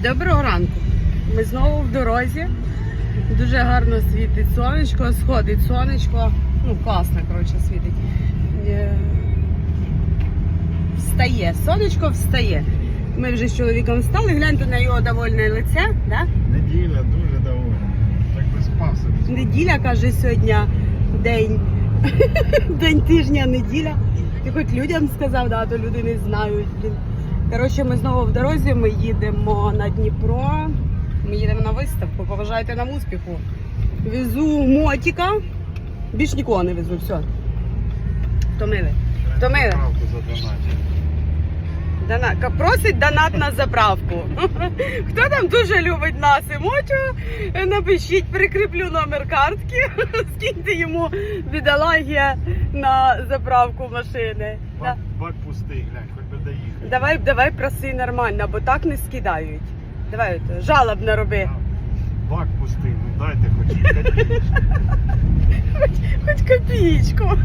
Доброго ранку. Ми знову в дорозі. Дуже гарно світить сонечко, сходить сонечко. Ну, класно, коротше, світить. Е, Встає. Сонечко встає. Ми вже з чоловіком встали, гляньте на його довольне лице. Да? Неділя дуже довольна. Так би спав собі. Неділя, каже, сьогодні день. день тижня, неділя. Ти хоч людям сказав, да, то люди не знають. Коротше, ми знову в дорозі, ми їдемо на Дніпро. Ми їдемо на виставку. поважайте нам успіху. Везу мотика. Більш нікого не везу, все. Втомили. Втомили. Правку задонатив. Дона... ка- Просить донат на заправку. Хто там дуже любить нас і мочу, напишіть, прикріплю номер картки, скиньте йому бідолагія на заправку машини. Бак, бак пустий, глянь, хоч би доїхати. Давай, давай проси нормально, бо так не скидають. Давай от, жалобно роби. Бак пустий, ну дайте хоч копійку. Хоч копієчку.